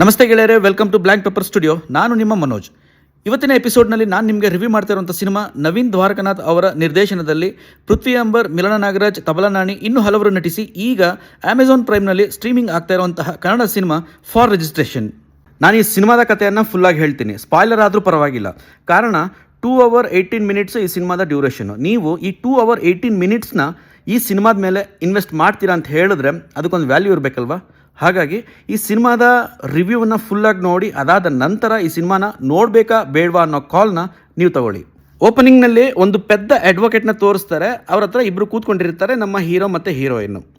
ನಮಸ್ತೆ ಗೆಳೆಯರೆ welcome to blank paper studio ನಾನು ನಿಮ್ಮ ಮನೋಜ್. ಇವತ್ತಿನ ಎಪಿಸೋಡ್ನಲ್ಲಿ ನಾನು ನಿಮಗೆ ರಿವ್ಯೂ ಮಾಡ್ತಾ ಇರುವಂಥ ಸಿನಿಮಾ ನವೀನ್ ದ್ವಾರಕನಾಥ್ ಅವರ ನಿರ್ದೇಶನದಲ್ಲಿ ಪೃಥ್ವಿ ಅಂಬರ್, ಮಿಲನ ನಾಗರಾಜ್ ತಬಲನಾಣಿ ಇನ್ನೂ ಹಲವರು ನಟಿಸಿ ಈಗ ಅಮೆಝಾನ್ ಪ್ರೈಮ್ನಲ್ಲಿ ಸ್ಟ್ರೀಮಿಂಗ್ ಆಗ್ತಾ ಇರುವಂತಹ ಕನ್ನಡ ಸಿನಿಮಾ ಫಾರ್ ರಿಜಿಸ್ಟ್ರೇಷನ್ ನಾನು ಈ ಸಿನಿಮಾದ ಕಥೆಯನ್ನು ಫುಲ್ಲಾಗಿ ಹೇಳ್ತೀನಿ. ಸ್ಪಾಯ್ಲರ್ ಆದರೂ ಪರವಾಗಿಲ್ಲ. ಕಾರಣ ಟೂ ಅವರ್ ಏಯ್ಟೀನ್ ಮಿನಿಟ್ಸ್ ಈ ಸಿನಿಮಾದ ಡ್ಯೂರೇಷನ್ ನೀವು ಈ ಟೂ ಅವರ್ ಏಯ್ಟೀನ್ ಮಿನಿಟ್ಸ್ನ ಈ ಸಿನಿಮಾದ ಮೇಲೆ ಇನ್ವೆಸ್ಟ್ ಮಾಡ್ತೀರಾ ಅಂತ ಹೇಳಿದ್ರೆ ಅದಕ್ಕೊಂದು ವ್ಯಾಲ್ಯೂ ಇರಬೇಕಲ್ವಾ? ಹಾಗಾಗಿ ಈ ಸಿನಿಮಾದ ರಿವ್ಯೂವನ್ನು ಫುಲ್ಲಾಗಿ ನೋಡಿ, ಅದಾದ ನಂತರ ಈ ಸಿನಿಮಾನ ನೋಡಬೇಕಾ ಬೇಡವಾ ಅನ್ನೋ ಕಾಲ್ನ ನೀವು ತಗೊಳ್ಳಿ. ಓಪನಿಂಗ್ನಲ್ಲಿ ಒಂದು ಪೆದ್ದ ಅಡ್ವೊಕೇಟ್ನ ತೋರಿಸ್ತಾರೆ. ಅವ್ರ ಹತ್ರ ಇಬ್ಬರು ಕೂತ್ಕೊಂಡಿರ್ತಾರೆ, ನಮ್ಮ ಹೀರೋ ಮತ್ತು ಹೀರೋಯಿನ್ನು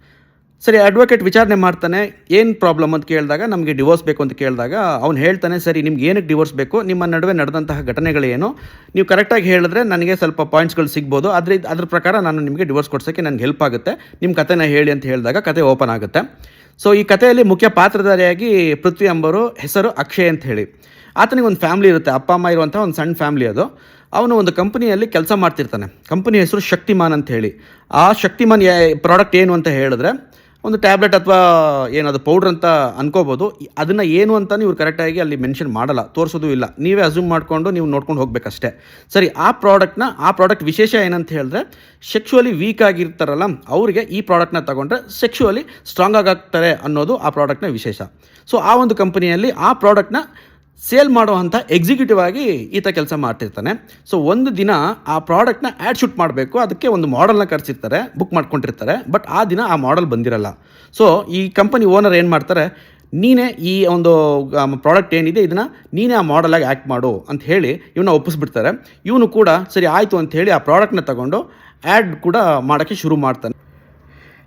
ಸರಿ ಅಡ್ವೊಕೇಟ್ ವಿಚಾರಣೆ ಮಾಡ್ತಾನೆ, ಏನು ಪ್ರಾಬ್ಲಮ್ ಅಂತ ಕೇಳಿದಾಗ, ನಮಗೆ ಡಿವೋರ್ಸ್ ಬೇಕು ಅಂತ ಕೇಳಿದಾಗ, ಅವ್ನು ಹೇಳ್ತಾನೆ, ಸರಿ, ನಿಮ್ಗೆ ಏನಕ್ಕೆ ಡಿವೋರ್ಸ್ ಬೇಕು? ನಿಮ್ಮ ನಡುವೆ ನಡೆದಂತಹ ಘಟನೆಗಳೇನು? ನೀವು ಕರೆಕ್ಟಾಗಿ ಹೇಳಿದ್ರೆ ನನಗೆ ಸ್ವಲ್ಪ ಪಾಯಿಂಟ್ಸ್ಗಳು ಸಿಗ್ಬೋದು. ಆದರೆ, ಅದ್ರ ಪ್ರಕಾರ ನಾನು ನಿಮಗೆ ಡಿವೋರ್ಸ್ ಕೊಡ್ಸೋಕ್ಕೆ ನನಗೆ ಹೆಲ್ಪ್ ಆಗುತ್ತೆ. ನಿಮ್ಮ ಕಥೆನ ಹೇಳಿ ಅಂತ ಹೇಳಿದಾಗ ಕತೆ ಓಪನ್ ಆಗುತ್ತೆ. ಸೊ ಈ ಕಥೆಯಲ್ಲಿ ಮುಖ್ಯ ಪಾತ್ರಧಾರಿಯಾಗಿ ಪೃಥ್ವಿ ಅಂಬರು ಹೆಸರು ಅಕ್ಷಯ್ ಅಂತ ಹೇಳಿ. ಆತನಿಗೆ ಒಂದು ಫ್ಯಾಮ್ಲಿ ಇರುತ್ತೆ, ಅಪ್ಪ, ಅಮ್ಮ ಇರುವಂಥ ಒಂದು ಸಣ್ಣ ಫ್ಯಾಮ್ಲಿ ಅದು. ಅವನು ಒಂದು ಕಂಪನಿಯಲ್ಲಿ ಕೆಲಸ ಮಾಡ್ತಿರ್ತಾನೆ. ಕಂಪ್ನಿ ಹೆಸರು ಶಕ್ತಿಮಾನ್ ಅಂತ ಹೇಳಿ. ಆ ಶಕ್ತಿಮಾನ್ ಪ್ರಾಡಕ್ಟ್ ಏನು ಅಂತ ಹೇಳಿದ್ರೆ ಒಂದು ಟ್ಯಾಬ್ಲೆಟ್ ಅಥವಾ ಏನದು ಪೌಡ್ರ್ ಅಂತ ಅನ್ಕೋಬೋದು. ಅದನ್ನು ಏನು ಅಂತ ಇವ್ರು ಕರೆಕ್ಟಾಗಿ ಅಲ್ಲಿ ಮೆನ್ಷನ್ ಮಾಡಲ್ಲ, ತೋರಿಸೋದು ಇಲ್ಲ. ನೀವೇ ಅಸ್ಯೂಮ್ ಮಾಡಿಕೊಂಡು ನೀವು ನೋಡ್ಕೊಂಡು ಹೋಗಬೇಕಷ್ಟೇ. ಸರಿ, ಆ ಪ್ರಾಡಕ್ಟ್ನ ಆ ಪ್ರಾಡಕ್ಟ್ ವಿಶೇಷ ಏನಂತ ಹೇಳಿದ್ರೆ ಸೆಕ್ಷುವಲಿ ವೀಕ್ ಆಗಿರ್ತಾರಲ್ಲ, ಅವರಿಗೆ ಈ ಪ್ರಾಡಕ್ಟ್ನ ತಗೊಂಡ್ರೆ ಸೆಕ್ಷುವಲಿ ಸ್ಟ್ರಾಂಗ್ ಆಗಾಗ್ತಾರೆ ಅನ್ನೋದು ಆ ಪ್ರಾಡಕ್ಟ್ನ ವಿಶೇಷ. ಸೊ ಆ ಒಂದು ಕಂಪನಿಯಲ್ಲಿ ಆ ಪ್ರಾಡಕ್ಟ್ನ ಸೇಲ್ ಮಾಡುವಂಥ ಎಕ್ಸಿಕ್ಯೂಟಿವ್ ಆಗಿ ಈತ ಕೆಲಸ ಮಾಡ್ತಿರ್ತಾನೆ. ಸೊ ಒಂದು ದಿನ ಆ ಪ್ರಾಡಕ್ಟ್ನ ಆ್ಯಡ್ ಶೂಟ್ ಮಾಡಬೇಕು. ಅದಕ್ಕೆ ಒಂದು ಮಾಡಲ್ನ ಕರೆಸಿರ್ತಾರೆ ಬುಕ್ ಮಾಡ್ಕೊಂಡಿರ್ತಾರೆ. ಬಟ್ ಆ ದಿನ ಆ ಮಾಡಲ್ ಬಂದಿರಲ್ಲ. ಸೊ ಈ ಕಂಪನಿ ಓನರ್ ಏನು ಮಾಡ್ತಾರೆ, ನೀನೇ ಈ ಒಂದು ಪ್ರಾಡಕ್ಟ್ ಏನಿದೆ, ಇದನ್ನು ನೀನೇ ಆ ಮಾಡಲಾಗಿ ಆ್ಯಕ್ಟ್ ಮಾಡು ಅಂತ ಹೇಳಿ ಇವನ್ನ ಒಪ್ಪಿಸ್ಬಿಡ್ತಾರೆ. ಇವನು ಕೂಡ, ಸರಿ, ಆಯಿತು ಅಂತ ಹೇಳಿ ಆ ಪ್ರಾಡಕ್ಟ್ನ ತಗೊಂಡು ಆ್ಯಡ್ ಕೂಡ ಮಾಡೋಕ್ಕೆ ಶುರು ಮಾಡ್ತಾನೆ.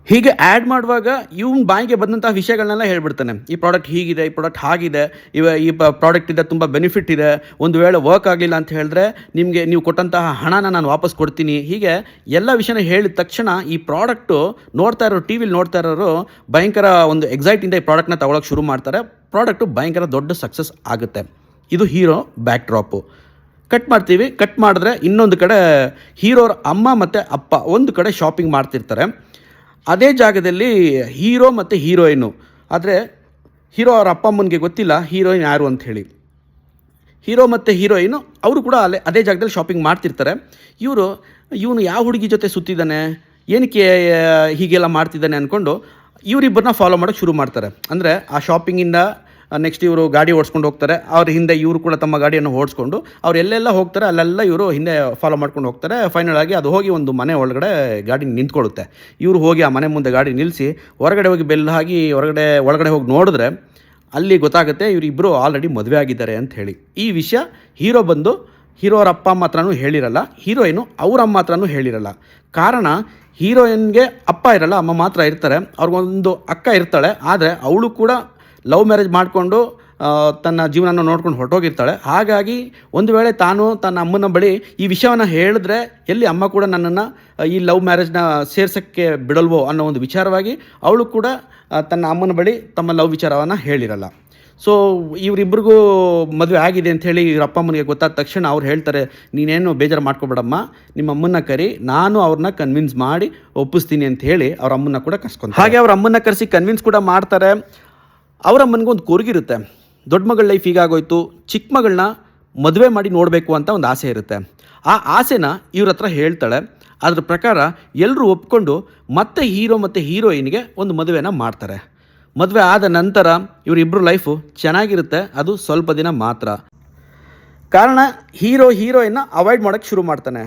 ಹೀಗೆ ಆ್ಯಡ್ ಮಾಡುವಾಗ ಇವ್ನ ಬಾಯಿಗೆ ಬಂದಂತಹ ವಿಷಯಗಳನ್ನೆಲ್ಲ ಹೇಳ್ಬಿಡ್ತಾನೆ. ಈ ಪ್ರಾಡಕ್ಟ್ ಹೀಗಿದೆ, ಈ ಪ್ರಾಡಕ್ಟ್ ಹಾಗಿದೆ, ಇವ ಈ ಪ್ರಾಡಕ್ಟಿಂದ ತುಂಬ ಬೆನಿಫಿಟ್ ಇದೆ, ಒಂದು ವೇಳೆ ವರ್ಕ್ ಆಗಲಿಲ್ಲ ಅಂತ ಹೇಳಿದ್ರೆ ನಿಮಗೆ ನೀವು ಕೊಟ್ಟಂತಹ ಹಣನ ನಾನು ವಾಪಸ್ ಕೊಡ್ತೀನಿ. ಹೀಗೆ ಎಲ್ಲ ವಿಷಯನ ಹೇಳಿದ ತಕ್ಷಣ ಈ ಪ್ರಾಡಕ್ಟು ನೋಡ್ತಾ ಇರೋರು ಟಿ ವಿಲಿ ನೋಡ್ತಾ ಇರೋರು ಭಯಂಕರ ಒಂದು ಎಕ್ಸೈಟಿಂದ ಈ ಪ್ರಾಡಕ್ಟ್ನ ತಗೊಳಕ್ಕೆ ಶುರು ಮಾಡ್ತಾರೆ. ಪ್ರಾಡಕ್ಟು ಭಯಂಕರ ದೊಡ್ಡ ಸಕ್ಸಸ್ ಆಗುತ್ತೆ. ಇದು ಹೀರೋ ಬ್ಯಾಕ್ ಡ್ರಾಪು ಕಟ್ ಮಾಡ್ತೀವಿ ಕಟ್ ಮಾಡಿದ್ರೆ ಇನ್ನೊಂದು ಕಡೆ ಹೀರೋರ ಅಮ್ಮ ಮತ್ತು ಅಪ್ಪ ಒಂದು ಕಡೆ ಶಾಪಿಂಗ್ ಮಾಡ್ತಿರ್ತಾರೆ. ಅದೇ ಜಾಗದಲ್ಲಿ ಹೀರೋ ಮತ್ತು ಹೀರೋಯಿನು. ಆದರೆ ಹೀರೋ ಅವ್ರ ಅಪ್ಪ ಅಮ್ಮನಿಗೆ ಗೊತ್ತಿಲ್ಲ ಹೀರೋಯಿನ್ ಯಾರು ಅಂತ ಹೇಳಿ. ಹೀರೋ ಮತ್ತು ಹೀರೋಯಿನು ಅವರು ಕೂಡ ಅಲ್ಲೇ, ಅದೇ ಜಾಗದಲ್ಲಿ ಶಾಪಿಂಗ್ ಮಾಡ್ತಿರ್ತಾರೆ. ಇವರು, ಇವನು ಯಾವ ಹುಡುಗಿ ಜೊತೆ ಸುತ್ತಿದ್ದಾನೆ? ಏನಕ್ಕೆ ಹೀಗೆಲ್ಲ ಮಾಡ್ತಿದ್ದಾನೆ? ಅಂದ್ಕೊಂಡು ಇವರಿಬ್ಬರನ್ನ ಫಾಲೋ ಮಾಡೋಕ್ಕೆ ಶುರು ಮಾಡ್ತಾರೆ. ಅಂದರೆ ಆ ಶಾಪಿಂಗಿಂದ ನೆಕ್ಸ್ಟ್ ಇವರು ಗಾಡಿ ಓಡಿಸ್ಕೊಂಡು ಹೋಗ್ತಾರೆ. ಅವ್ರ ಹಿಂದೆ ಇವರು ಕೂಡ ತಮ್ಮ ಗಾಡಿಯನ್ನು ಓಡಿಸ್ಕೊಂಡು, ಅವ್ರು ಎಲ್ಲೆಲ್ಲ ಹೋಗ್ತಾರೆ, ಅಲ್ಲೆಲ್ಲ ಇವರು ಹಿಂದೆ ಫಾಲೋ ಮಾಡ್ಕೊಂಡು ಹೋಗ್ತಾರೆ. ಫೈನಲ್ ಆಗಿ ಅದು ಹೋಗಿ ಒಂದು ಮನೆ ಒಳಗಡೆ ಗಾಡಿ ನಿಂತ್ಕೊಳ್ಳುತ್ತೆ. ಇವರು ಹೋಗಿ ಆ ಮನೆ ಮುಂದೆ ಗಾಡಿ ನಿಲ್ಲಿಸಿ ಹೊರಗಡೆ ಹೋಗಿ ಬೆಲ್ ಹಾಕಿ ಹೊರಗಡೆ, ಒಳಗಡೆ ಹೋಗಿ ನೋಡಿದ್ರೆ ಅಲ್ಲಿ ಗೊತ್ತಾಗುತ್ತೆ ಇವರಿಬ್ಬರು ಆಲ್ರೆಡಿ ಮದುವೆ ಆಗಿದ್ದಾರೆ ಅಂತ ಹೇಳಿ. ಈ ವಿಷಯ ಹೀರೋ ಬಂದು ಹೀರೋ ಅವ್ರ ಅಪ್ಪ ಅಮ್ಮ ಹೇಳಿರಲ್ಲ ಹೀರೋಯಿನು ಅವ್ರ ಅಮ್ಮ ಹತ್ರನೂ ಹೇಳಿರಲ್ಲ. ಕಾರಣ ಹೀರೋಯಿನ್ಗೆ ಅಪ್ಪ ಇರಲ್ಲ, ಅಮ್ಮ ಮಾತ್ರ ಇರ್ತಾರೆ. ಅವ್ರಿಗೊಂದು ಅಕ್ಕ ಇರ್ತಾಳೆ, ಆದರೆ ಅವಳು ಕೂಡ ಲವ್ ಮ್ಯಾರೇಜ್ ಮಾಡಿಕೊಂಡು ತನ್ನ ಜೀವನನ ನೋಡ್ಕೊಂಡು ಹೊರಟೋಗಿರ್ತಾಳೆ. ಹಾಗಾಗಿ ಒಂದು ವೇಳೆ ತಾನು ತನ್ನ ಅಮ್ಮನ ಬಳಿ ಈ ವಿಷಯವನ್ನು ಹೇಳಿದ್ರೆ ಎಲ್ಲಿ ಅಮ್ಮ ಕೂಡ ನನ್ನನ್ನು ಈ ಲವ್ ಮ್ಯಾರೇಜ್ನ ಸೇರ್ಸೋಕ್ಕೆ ಬಿಡಲ್ವೋ ಅನ್ನೋ ಒಂದು ವಿಚಾರವಾಗಿ ಅವಳು ಕೂಡ ತನ್ನ ಅಮ್ಮನ ಬಳಿ ತಮ್ಮ ಲವ್ ವಿಚಾರವನ್ನು ಹೇಳಿರಲ್ಲ. ಸೊ ಇವರಿಬ್ಬರಿಗೂ ಮದುವೆ ಆಗಿದೆ ಅಂತ ಹೇಳಿ ಇವ್ರ ಅಪ್ಪ ಅಮ್ಮನಿಗೆ ಗೊತ್ತಾದ ತಕ್ಷಣ ಅವ್ರು ಹೇಳ್ತಾರೆ, ನೀನೇನು ಬೇಜಾರು ಮಾಡ್ಕೊಬೇಡಮ್ಮ. ನಿಮ್ಮ ಅಮ್ಮನ್ನ ಕರಿ, ನಾನು ಅವ್ರನ್ನ ಕನ್ವಿನ್ಸ್ ಮಾಡಿ ಒಪ್ಪಿಸ್ತೀನಿ ಅಂತ ಹೇಳಿ ಅವ್ರ ಅಮ್ಮನ್ನ ಕೂಡ ಕರ್ಸ್ಕೊಂಡು ಹಾಗೆ ಅವ್ರ ಅಮ್ಮನ್ನ ಕರೆಸಿ ಕನ್ವಿನ್ಸ್ ಕೂಡ ಮಾಡ್ತಾರೆ. ಅವ್ರ ಅಮ್ಮನಿಗೆ ಒಂದು ಕೊರಗಿರುತ್ತೆ. ದೊಡ್ಡ ಮಗಳ ಲೈಫ್ ಹೀಗಾಗೋಯ್ತು ಚಿಕ್ಕ ಮಗಳನ್ನ ಮದುವೆ ಮಾಡಿ ನೋಡಬೇಕು ಅಂತ ಒಂದು ಆಸೆ ಇರುತ್ತೆ. ಆ ಆಸೆನ ಇವ್ರ ಹತ್ರ ಹೇಳ್ತಾಳೆ. ಅದ್ರ ಪ್ರಕಾರ ಎಲ್ಲರೂ ಒಪ್ಕೊಂಡು ಮತ್ತೆ ಹೀರೋ ಮತ್ತು ಹೀರೋಯಿನ್ಗೆ ಒಂದು ಮದುವೆನ ಮಾಡ್ತಾರೆ. ಮದುವೆ ಆದ ನಂತರ ಇವರಿಬ್ಬರು ಲೈಫು ಚೆನ್ನಾಗಿರುತ್ತೆ, ಅದು ಸ್ವಲ್ಪ ದಿನ ಮಾತ್ರ. ಕಾರಣ ಹೀರೋ ಹೀರೋಯಿನ್ನ ಅವಾಯ್ಡ್ ಮಾಡೋಕ್ಕೆ ಶುರು ಮಾಡ್ತಾನೆ.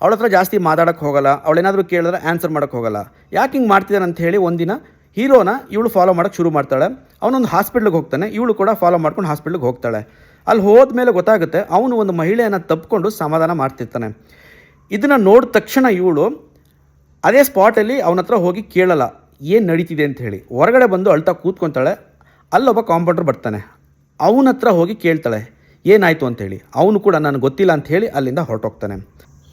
ಅವಳ ಹತ್ರ ಜಾಸ್ತಿ ಮಾತಾಡೋಕ್ಕೆ ಹೋಗಲ್ಲ ಅವಳೇನಾದರೂ ಕೇಳಿದ್ರೆ ಆನ್ಸರ್ ಮಾಡೋಕ್ಕೆ ಹೋಗಲ್ಲ. ಯಾಕೆ ಹಿಂಗೆ ಮಾಡ್ತಿದ್ದಾನೆ ಅಂತ ಹೇಳಿ ಒಂದಿನ ಹೀರೋನ ಇವಳು ಫಾಲೋ ಮಾಡೋಕ್ಕೆ ಶುರು ಮಾಡ್ತಾಳೆ. ಅವನೊಂದು ಹಾಸ್ಪಿಟ್ಲಿಗೆ ಹೋಗ್ತಾನೆ. ಇವಳು ಕೂಡ ಫಾಲೋ ಮಾಡ್ಕೊಂಡು ಹಾಸ್ಪಿಟ್ಲಿಗೆ ಹೋಗ್ತಾಳೆ. ಅಲ್ಲಿ ಹೋದ್ಮೇಲೆ ಗೊತ್ತಾಗುತ್ತೆ ಅವನು ಒಂದು ಮಹಿಳೆಯನ್ನು ತಪ್ಪಿಕೊಂಡು ಸಮಾಧಾನ ಮಾಡ್ತಿರ್ತಾನೆ. ಇದನ್ನು ನೋಡಿದ ತಕ್ಷಣ ಇವಳು ಅದೇ ಸ್ಪಾಟಲ್ಲಿ ಅವನ ಹತ್ರ ಹೋಗಿ ಕೇಳಲ್ಲ. ಏನು ನಡೀತಿದೆ ಅಂತ ಹೇಳಿ. ಹೊರಗಡೆ ಬಂದು ಅಳ್ತಾ ಕೂತ್ಕೊತಾಳೆ. ಅಲ್ಲೊಬ್ಬ ಕಾಂಪೌಂಡರ್ ಬರ್ತಾನೆ. ಅವನ ಹತ್ರ ಹೋಗಿ ಕೇಳ್ತಾಳೆ. ಏನಾಯಿತು ಅಂತೇಳಿ ಅವನು ಕೂಡ, ನನಗೆ ಗೊತ್ತಿಲ್ಲ ಅಂತ ಹೇಳಿ ಅಲ್ಲಿಂದ ಹೊರಟೋಗ್ತಾನೆ.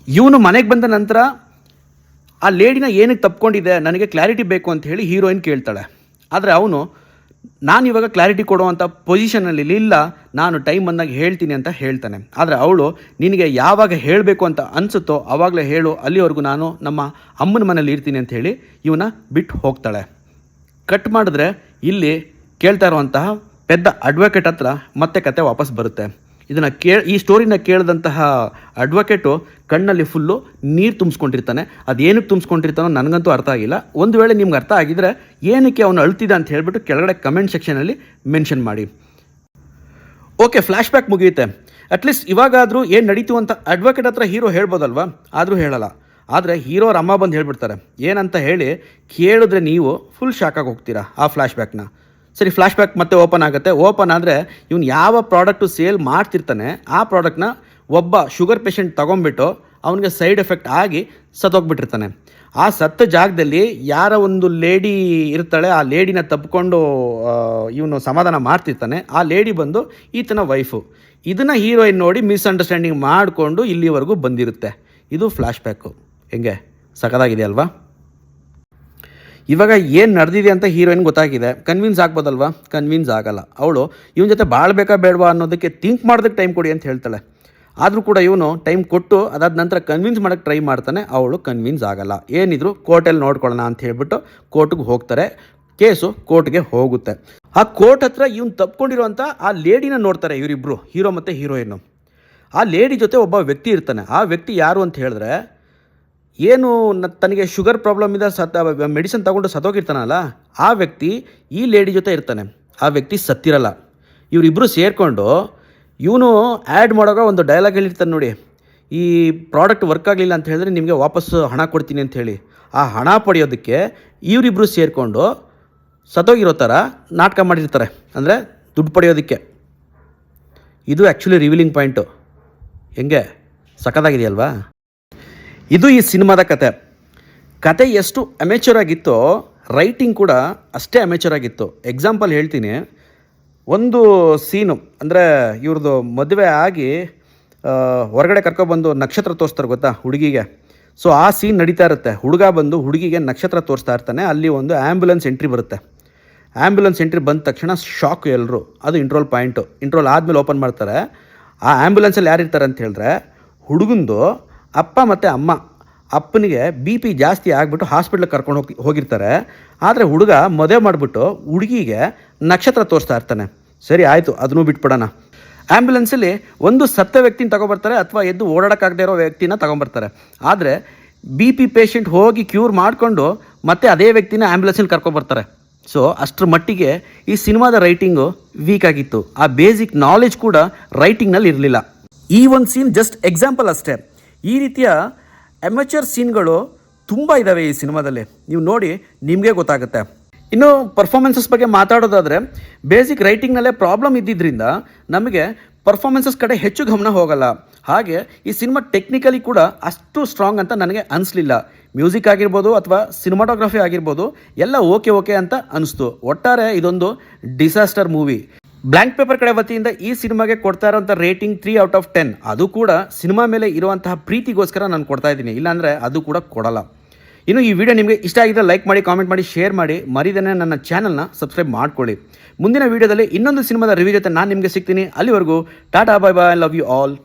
ಇವನು ಮನೆಗೆ ಬಂದ ನಂತರ ಆ ಲೇಡಿನ ಏನಕ್ಕೆ ತಪ್ಕೊಂಡಿದೆ, ನನಗೆ ಕ್ಲಾರಿಟಿ ಬೇಕು ಅಂತ ಹೇಳಿ ಹೀರೋಯಿನ್ ಕೇಳ್ತಾಳೆ. ಆದರೆ ಅವನು, ನಾನು ಇವಾಗ ಕ್ಲಾರಿಟಿ ಕೊಡುವಂಥ ಪೊಸಿಷನಲ್ಲಿ ಇಲ್ಲ, ನಾನು ಟೈಮ್ ಬಂದಾಗ ಹೇಳ್ತೀನಿ ಅಂತ ಹೇಳ್ತಾನೆ. ಆದರೆ ಅವಳು, ನಿನಗೆ ಯಾವಾಗ ಹೇಳಬೇಕು ಅಂತ ಅನಿಸುತ್ತೋ ಆವಾಗಲೇ ಹೇಳು, ಅಲ್ಲಿವರೆಗೂ ನಾನು ನಮ್ಮ ಅಮ್ಮನ ಮನೇಲಿ ಇರ್ತೀನಿ ಅಂತ ಹೇಳಿ ಇವನ ಬಿಟ್ಟು ಹೋಗ್ತಾಳೆ. ಕಟ್ ಮಾಡಿದ್ರೆ ಇಲ್ಲಿ ಕೇಳ್ತಾ ಇರುವಂತಹ ಪೆದ್ದ ಅಡ್ವೊಕೇಟ್ ಹತ್ರ ಮತ್ತೆ ಕತೆ ವಾಪಸ್ ಬರುತ್ತೆ. ಇದನ್ನು ಕೇಳ, ಈ ಸ್ಟೋರಿನ ಕೇಳಿದಂತಹ ಅಡ್ವೊಕೇಟು ಕಣ್ಣಲ್ಲಿ ಫುಲ್ಲು ನೀರು ತುಂಬಿಸ್ಕೊಂಡಿರ್ತಾನೆ. ಅದೇನಕ್ಕೆ ತುಂಬಿಸ್ಕೊಂಡಿರ್ತಾನೋ ನನಗಂತೂ ಅರ್ಥ ಆಗಿಲ್ಲ. ಒಂದು ವೇಳೆ ನಿಮ್ಗೆ ಅರ್ಥ ಆಗಿದ್ರೆ ಏನಕ್ಕೆ ಅವನು ಅಳ್ತಿದ್ದ ಅಂತ ಹೇಳಿಬಿಟ್ಟು ಕೆಳಗಡೆ ಕಮೆಂಟ್ ಸೆಕ್ಷನಲ್ಲಿ ಮೆನ್ಷನ್ ಮಾಡಿ. ಓಕೆ ಫ್ಲ್ಯಾಶ್ ಬ್ಯಾಕ್ ಮುಗಿಯುತ್ತೆ. ಅಟ್ಲೀಸ್ಟ್ ಇವಾಗಾದರೂ ಏನು ನಡೀತು ಅಂತ ಅಡ್ವೊಕೇಟ್ ಹತ್ರ ಹೀರೋ ಹೇಳ್ಬೋದಲ್ವಾ? ಆದರೂ ಹೇಳಲ್ಲ. ಆದರೆ ಹೀರೋರ ಅಮ್ಮ ಬಂದು ಹೇಳ್ಬಿಡ್ತಾರೆ. ಏನಂತ ಹೇಳಿ ಕೇಳಿದ್ರೆ ನೀವು ಫುಲ್ ಶಾಕಾಗಿ ಹೋಗ್ತೀರಾ ಆ ಫ್ಲ್ಯಾಶ್ ಬ್ಯಾಕ್ನ. ಸರಿ ಫ್ಲ್ಯಾಶ್ ಬ್ಯಾಕ್ ಮತ್ತೆ ಓಪನ್ ಆಗುತ್ತೆ. ಓಪನ್ ಆದರೆ ಇವನು ಯಾವ ಪ್ರಾಡಕ್ಟು ಸೇಲ್ ಮಾಡ್ತಿರ್ತಾನೆ, ಆ ಪ್ರಾಡಕ್ಟ್ನ ಒಬ್ಬ ಶುಗರ್ ಪೇಷಂಟ್ ತೊಗೊಂಬಿಟ್ಟು ಅವನಿಗೆ ಸೈಡ್ ಎಫೆಕ್ಟ್ ಆಗಿ ಸತ್ತೋಗ್ಬಿಟ್ಟಿರ್ತಾನೆ. ಆ ಸತ್ತ ಜಾಗದಲ್ಲಿ ಯಾರ ಒಂದು ಲೇಡಿ ಇರ್ತಾಳೆ, ಆ ಲೇಡಿನ ತಪ್ಪಿಕೊಂಡು ಇವನು ಸಮಾಧಾನ ಮಾಡ್ತಿರ್ತಾನೆ. ಆ ಲೇಡಿ ಬಂದು ಈತನ ವೈಫು ಇದನ್ನು ಹೀರೋಯಿನ್ ನೋಡಿ ಮಿಸ್ಅಂಡರ್ಸ್ಟ್ಯಾಂಡಿಂಗ್ ಮಾಡಿಕೊಂಡು ಇಲ್ಲಿವರೆಗೂ ಬಂದಿರುತ್ತೆ. ಇದು ಫ್ಲ್ಯಾಶ್ ಬ್ಯಾಕು ಹೆಂಗೆ? ಸಖತ್ತಾಗಿದೆ ಅಲ್ವಾ ಇವಾಗ ಏನು ನಡೆದಿದೆ ಅಂತ ಹೀರೋಯಿನ್ ಗೊತ್ತಾಗಿದೆ. ಕನ್ವಿನ್ಸ್ ಆಗ್ಬೋದಲ್ವಾ? ಕನ್ವಿನ್ಸ್ ಆಗಲ್ಲ. ಅವಳು ಇವನ ಜೊತೆ ಬಾಳ್ಬೇಕಾ ಬೇಡವಾ ಅನ್ನೋದಕ್ಕೆ ಥಿಂಕ್ ಮಾಡೋದಕ್ಕೆ ಟೈಮ್ ಕೊಡಿ ಅಂತ ಹೇಳ್ತಾಳೆ. ಆದರೂ ಕೂಡ ಇವನು ಟೈಮ್ ಕೊಟ್ಟು ಅದಾದ ನಂತರ ಕನ್ವಿನ್ಸ್ ಮಾಡೋಕ್ಕೆ ಟ್ರೈ ಮಾಡ್ತಾನೆ. ಅವಳು ಕನ್ವಿನ್ಸ್ ಆಗಲ್ಲ. ಏನಿದ್ರು ಕೋರ್ಟಲ್ಲಿ ನೋಡ್ಕೊಳ್ಳೋಣ ಅಂತ ಹೇಳ್ಬಿಟ್ಟು ಕೋರ್ಟ್ಗೆ ಹೋಗ್ತಾರೆ. ಕೇಸು ಕೋರ್ಟ್ಗೆ ಹೋಗುತ್ತೆ. ಆ ಕೋರ್ಟ್ ಹತ್ರ ಇವನು ತಪ್ಕೊಂಡಿರುವಂಥ ಆ ಲೇಡಿನ ನೋಡ್ತಾರೆ ಇವರಿಬ್ಬರು ಹೀರೋ ಮತ್ತು ಹೀರೋಯಿನ್ನು ಆ ಲೇಡಿ ಜೊತೆ ಒಬ್ಬ ವ್ಯಕ್ತಿ ಇರ್ತಾನೆ. ಆ ವ್ಯಕ್ತಿ ಯಾರು ಅಂತ ಹೇಳಿದ್ರೆ ಏನು ತನಗೆ ಶುಗರ್ ಪ್ರಾಬ್ಲಮ್ ಇದೆ ಸತ್ ಮೆಡಿಸಿನ್ ತಗೊಂಡು ಸತ್ತೋಗಿರ್ತಾನಲ್ಲ, ಆ ವ್ಯಕ್ತಿ ಈ ಲೇಡಿ ಜೊತೆ ಇರ್ತಾನೆ. ಆ ವ್ಯಕ್ತಿ ಸತ್ತಿರಲ್ಲ. ಇವರಿಬ್ಬರು ಸೇರಿಕೊಂಡು ಇವನು ಆ್ಯಡ್ ಮಾಡೋವಾಗ ಒಂದು ಡೈಲಾಗ್ ಹೇಳಿರ್ತಾನೆ ನೋಡಿ, ಈ ಪ್ರಾಡಕ್ಟ್ ವರ್ಕ್ ಆಗಲಿಲ್ಲ ಅಂತ ಹೇಳಿದ್ರೆ ನಿಮಗೆ ವಾಪಸ್ಸು ಹಣ ಕೊಡ್ತೀನಿ ಅಂತ ಹೇಳಿ. ಆ ಹಣ ಪಡೆಯೋದಕ್ಕೆ ಇವರಿಬ್ಬರು ಸೇರಿಕೊಂಡು ಸತ್ತೋಗಿರೋ ಥರ ನಾಟಕ ಮಾಡಿರ್ತಾರೆ. ಅಂದರೆ ದುಡ್ಡು ಪಡೆಯೋದಕ್ಕೆ. ಇದು ಆ್ಯಕ್ಚುಲಿ ರಿವೀಲಿಂಗ್ ಪಾಯಿಂಟು ಹೆಂಗೆ? ಸಖತ್ತಾಗಿದೆಯಲ್ವಾ? ಇದು ಈ ಸಿನಿಮಾದ ಕತೆ. ಕತೆ ಎಷ್ಟು ಅಮೆಚೂರ್ ಆಗಿತ್ತೋ ರೈಟಿಂಗ್ ಕೂಡ ಅಷ್ಟೇ ಅಮೆಚೂರ್ ಆಗಿತ್ತು. ಎಕ್ಸಾಂಪಲ್ ಹೇಳ್ತೀನಿ. ಒಂದು ಸೀನು ಅಂದರೆ ಇವ್ರದ್ದು ಮದುವೆ ಆಗಿ ಹೊರಗಡೆ ಕರ್ಕೊಬಂದು ನಕ್ಷತ್ರ ತೋರಿಸ್ತಾರೆ ಗೊತ್ತಾ ಹುಡುಗಿಗೆ. ಸೊ ಆ ಸೀನ್ ನಡೀತಾ ಇರುತ್ತೆ. ಹುಡುಗ ಬಂದು ಹುಡುಗಿಗೆ ನಕ್ಷತ್ರ ತೋರಿಸ್ತಾ ಇರ್ತಾನೆ. ಅಲ್ಲಿ ಒಂದು ಆ್ಯಂಬುಲೆನ್ಸ್ ಎಂಟ್ರಿ ಬರುತ್ತೆ. ಆ್ಯಂಬುಲೆನ್ಸ್ ಎಂಟ್ರಿ ಬಂದ ತಕ್ಷಣ ಶಾಕ್ ಎಲ್ಲರೂ ಅದು ಇಂಟ್ರೋಲ್ ಪಾಯಿಂಟು ಇಂಟ್ರೋಲ್ ಆದಮೇಲೆ ಓಪನ್ ಮಾಡ್ತಾರೆ. ಆ ಆ್ಯಂಬುಲೆನ್ಸಲ್ಲಿ ಯಾರು ಇರ್ತಾರೆ ಅಂತ ಹೇಳಿದ್ರೆ, ಹುಡುಗಂದು ಅಪ್ಪ ಮತ್ತು ಅಮ್ಮ ಅಪ್ಪನಿಗೆ ಬಿ ಪಿ ಜಾಸ್ತಿ ಆಗಿಬಿಟ್ಟು ಹಾಸ್ಪಿಟ್ಲಿಗೆ ಕರ್ಕೊಂಡು ಹೋಗಿ ಹೋಗಿರ್ತಾರೆ. ಆದರೆ ಹುಡುಗ ಮದುವೆ ಮಾಡಿಬಿಟ್ಟು ಹುಡುಗಿಗೆ ನಕ್ಷತ್ರ ತೋರಿಸ್ತಾ ಇರ್ತಾನೆ. ಸರಿ, ಆಯಿತು, ಅದನ್ನೂ ಬಿಟ್ಬಿಡೋಣ. ಆ್ಯಂಬುಲೆನ್ಸಲ್ಲಿ ಒಂದು ಸತ್ತ ವ್ಯಕ್ತಿನ ತಗೊಬರ್ತಾರೆ ಅಥವಾ ಎದ್ದು ಓಡಾಡೋಕ್ಕಾಗದೇ ಇರೋ ವ್ಯಕ್ತಿನ ತಗೊಂಬರ್ತಾರೆ ಆದರೆ ಬಿ ಪಿ ಪೇಷಂಟ್ ಹೋಗಿ ಕ್ಯೂರ್ ಮಾಡಿಕೊಂಡು ಮತ್ತೆ ಅದೇ ವ್ಯಕ್ತಿನ ಆ್ಯಂಬುಲೆನ್ಸಲ್ಲಿ ಕರ್ಕೊಬರ್ತಾರೆ ಸೊ, ಅಷ್ಟರ ಮಟ್ಟಿಗೆ ಈ ಸಿನಿಮಾದ ರೈಟಿಂಗು ವೀಕ್ ಆಗಿತ್ತು. ಆ ಬೇಸಿಕ್ ನಾಲೆಜ್ ಕೂಡ ರೈಟಿಂಗ್ನಲ್ಲಿ ಇರಲಿಲ್ಲ. ಈ ಒಂದು ಸೀನ್ ಜಸ್ಟ್ ಎಕ್ಸಾಂಪಲ್ ಅಷ್ಟೇ. ಈ ರೀತಿಯ ಅಮೆಚರ್ ಸೀನ್ಗಳು ತುಂಬ ಇದ್ದಾವೆ ಈ ಸಿನಿಮಾದಲ್ಲಿ. ನೀವು ನೋಡಿ, ನಿಮಗೆ ಗೊತ್ತಾಗುತ್ತೆ. ಇನ್ನು ಪರ್ಫಾರ್ಮೆನ್ಸಸ್ ಬಗ್ಗೆ ಮಾತಾಡೋದಾದರೆ ಬೇಸಿಕ್ ರೈಟಿಂಗ್ನಲ್ಲೇ ಪ್ರಾಬ್ಲಮ್ ಇದ್ದಿದ್ದರಿಂದ ನಮಗೆ ಪರ್ಫಾರ್ಮೆನ್ಸಸ್ ಕಡೆ ಹೆಚ್ಚು ಗಮನ ಹೋಗಲ್ಲ. ಹಾಗೆ ಈ ಸಿನಿಮಾ ಟೆಕ್ನಿಕಲಿ ಕೂಡ ಅಷ್ಟು ಸ್ಟ್ರಾಂಗ್ ಅಂತ ನನಗೆ ಅನಿಸ್ಲಿಲ್ಲ. ಮ್ಯೂಸಿಕ್ ಆಗಿರ್ಬೋದು ಅಥವಾ ಸಿನಿಮಾಟೋಗ್ರಫಿ ಆಗಿರ್ಬೋದು, ಎಲ್ಲ ಓಕೆ ಓಕೆ ಅಂತ ಅನಿಸ್ತು. ಒಟ್ಟಾರೆ ಇದೊಂದು ಡಿಸಾಸ್ಟರ್ ಮೂವಿ ಬ್ಲ್ಯಾಂಕ್ ಪೇಪರ್ ಕಡೆ ವತಿಯಿಂದ ಈ ಸಿನಿಮಾಗೆ ಕೊಡ್ತಾ ಇರೋಂಥ rating three out of ten ಅದು ಕೂಡ ಸಿನಿಮಾ ಮೇಲೆ ಇರುವಂತಹ ಪ್ರೀತಿಗೋಸ್ಕರ ನಾನು ಕೊಡ್ತಾ ಇದ್ದೀನಿ. ಇಲ್ಲಾಂದರೆ ಅದು ಕೂಡ ಕೊಡಲ್ಲ. ಇನ್ನು ಈ ವಿಡಿಯೋ ನಿಮಗೆ ಇಷ್ಟ ಆಗಿದ್ರೆ ಲೈಕ್ ಮಾಡಿ ಕಾಮೆಂಟ್ ಮಾಡಿ ಶೇರ್ ಮಾಡಿ. ಮರಿದೇನೆ ನನ್ನ ಚಾನಲ್ನ ಸಬ್ಸ್ಕ್ರೈಬ್ ಮಾಡ್ಕೊಳ್ಳಿ. ಮುಂದಿನ ವಿಡಿಯೋದಲ್ಲಿ ಇನ್ನೊಂದು ಸಿನಿಮಾದ ರಿವ್ಯೂ ಜೊತೆ ನಾನು ನಿಮಗೆ ಸಿಗ್ತೀನಿ. ಅಲ್ಲಿವರೆಗೂ tata bye bye love you all